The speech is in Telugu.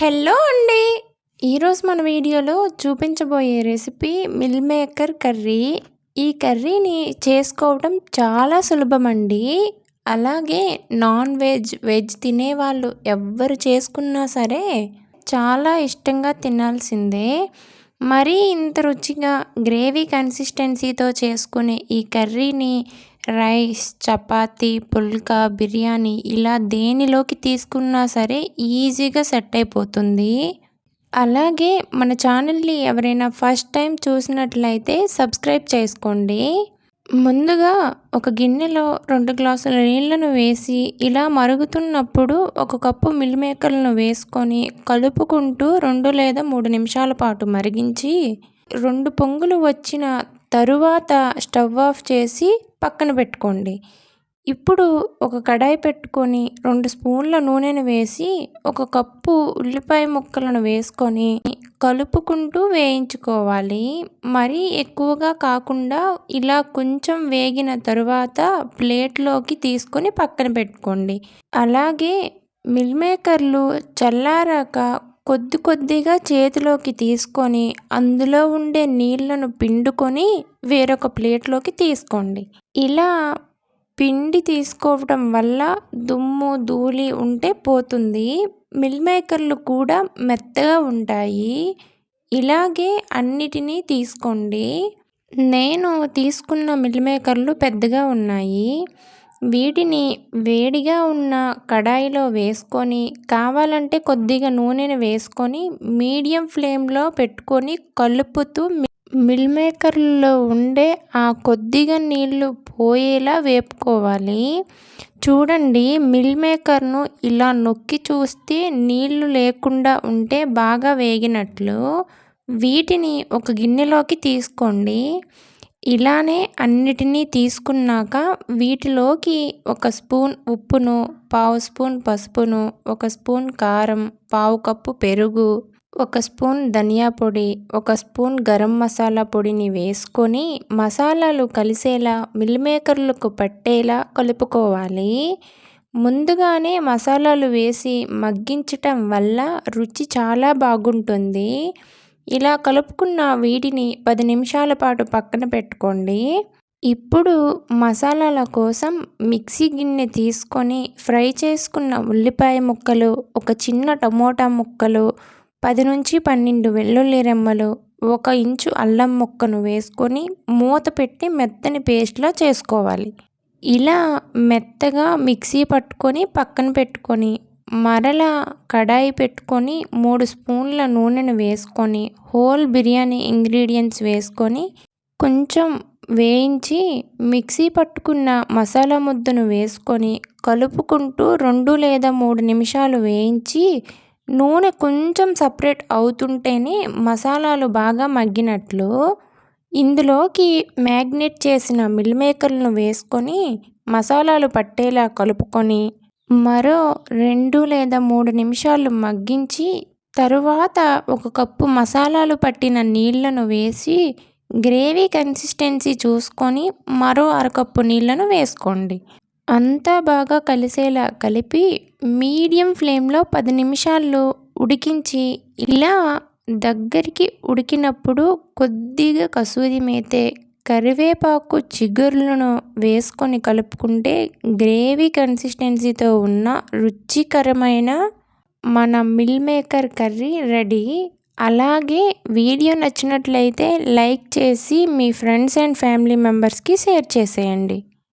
హలో అండి. ఈరోజు మన వీడియోలో చూపించబోయే రెసిపీ మిల్ మేకర్ కర్రీ. ఈ కర్రీని చేసుకోవటం చాలా సులభం అండి అలాగే నాన్ వెజ్ వెజ్ తినేవాళ్ళు ఎవ్వరు చేసుకున్నా సరే చాలా ఇష్టంగా తినాల్సిందే. మరీ ఇంత రుచిగా గ్రేవీ కన్సిస్టెన్సీతో చేసుకునే ఈ కర్రీని రైస్ చపాతీ పుల్కా బిర్యానీ ఇలా దేనిలోకి తీసుకున్నా సరే ఈజీగా సెట్ అయిపోతుంది. అలాగే మన ఛానల్ని ఎవరైనా ఫస్ట్ టైం చూసినట్లయితే సబ్స్క్రైబ్ చేసుకోండి. ముందుగా ఒక గిన్నెలో రెండు గ్లాసుల నీళ్ళను వేసి ఇలా మరుగుతున్నప్పుడు ఒక కప్పు మిల్ మేకర్లను వేసుకొని కలుపుకుంటూ రెండు లేదా మూడు నిమిషాల పాటు మరిగించి రెండు పొంగులు వచ్చిన తరువాత స్టవ్ ఆఫ్ చేసి పక్కన పెట్టుకోండి. ఇప్పుడు ఒక కడాయి పెట్టుకొని రెండు స్పూన్ల నూనెను వేసి ఒక కప్పు ఉల్లిపాయ ముక్కలను వేసుకొని కలుపుకుంటూ వేయించుకోవాలి. మరీ ఎక్కువగా కాకుండా ఇలా కొంచెం వేగిన తరువాత ప్లేట్లోకి తీసుకొని పక్కన పెట్టుకోండి. అలాగే మిల్ మేకర్లు చల్లారాక కొద్ది కొద్దిగా చేతిలోకి తీసుకొని అందులో ఉండే నీళ్ళను పిండుకొని వేరొక ప్లేట్లోకి తీసుకోండి. ఇలా పిండి తీసుకోవడం వల్ల దుమ్ము ధూళి ఉంటే పోతుంది. మిల్ మేకర్లు కూడా మెత్తగా ఉంటాయి. ఇలాగే అన్నిటినీ తీసుకోండి. నేను తీసుకున్న మిల్ మేకర్లు పెద్దగా ఉన్నాయి. వీటిని వేడిగా ఉన్న కడాయిలో వేసుకొని కావాలంటే కొద్దిగా నూనెను వేసుకొని మీడియం ఫ్లేమ్లో పెట్టుకొని కలుపుతూ మిల్ మేకర్లో ఉండే ఆ కొద్దిగా నీళ్ళు పోయేలా వేపుకోవాలి. చూడండి మిల్ మేకర్ను ఇలా నొక్కి చూస్తే నీళ్ళు లేకుండా ఉంటే బాగా వేగినట్లు. వీటిని ఒక గిన్నెలోకి తీసుకోండి. ఇలానే అన్నిటినీ తీసుకున్నాక వీటిలోకి ఒక స్పూన్ ఉప్పును పావు స్పూన్ పసుపును ఒక స్పూన్ కారం పావు కప్పు పెరుగు ఒక స్పూన్ ధనియా పొడి ఒక స్పూన్ గరం మసాలా పొడిని వేసుకొని మసాలాలు కలిసేలా మిల్ మేకర్లకు పట్టేలా కలుపుకోవాలి. ముందుగానే మసాలాలు వేసి మగ్గించటం వల్ల రుచి చాలా బాగుంటుంది. ఇలా కలుపుకున్న వీటిని పది నిమిషాల పాటు పక్కన పెట్టుకోండి. ఇప్పుడు మసాలాల కోసం మిక్సీ గిన్నె తీసుకొని ఫ్రై చేసుకున్న ఉల్లిపాయ ముక్కలు ఒక చిన్న టమోటా ముక్కలు పది నుంచి పన్నెండు వెల్లుల్లి రెమ్మలు ఒక ఇంచు అల్లం ముక్కను వేసుకొని మూత పెట్టి మెత్తని పేస్ట్లా చేసుకోవాలి. ఇలా మెత్తగా మిక్సీ పట్టుకొని పక్కన పెట్టుకొని మరలా కడాయి పెట్టుకొని మూడు స్పూన్ల నూనెను వేసుకొని హోల్ బిర్యానీ ఇంగ్రీడియంట్స్ వేసుకొని కొంచెం వేయించి మిక్సీ పట్టుకున్న మసాలా ముద్దను వేసుకొని కలుపుకుంటూ రెండు లేదా మూడు నిమిషాలు వేయించి నూనె కొంచెం సపరేట్ అవుతుంటేనే మసాలాలు బాగా మగ్గినట్లు ఇందులోకి మ్యాగ్నేట్ చేసిన మిల్ మేకర్లను వేసుకొని మసాలాలు పట్టేలా కలుపుకొని మరో రెండు లేదా మూడు నిమిషాలు మగ్గించి తరువాత ఒక కప్పు మసాలాలు పట్టిన నీళ్ళను వేసి గ్రేవీ కన్సిస్టెన్సీ చూసుకొని మరో అరకప్పు నీళ్ళను వేసుకోండి. అంతా బాగా కలిసేలా కలిపి మీడియం ఫ్లేమ్లో పది నిమిషాలు ఉడికించి ఇలా దగ్గరికి ఉడికినప్పుడు కొద్దిగా కసూరి మేతే కరివేపాకు చిగుర్లను వేసుకొని కలుపుకుంటే గ్రేవీ కన్సిస్టెన్సీతో ఉన్న రుచికరమైన మన మిల్ మేకర్ కర్రీ రెడీ. అలాగే వీడియో నచ్చినట్లయితే లైక్ చేసి మీ ఫ్రెండ్స్ అండ్ ఫ్యామిలీ మెంబర్స్కి షేర్ చేసేయండి.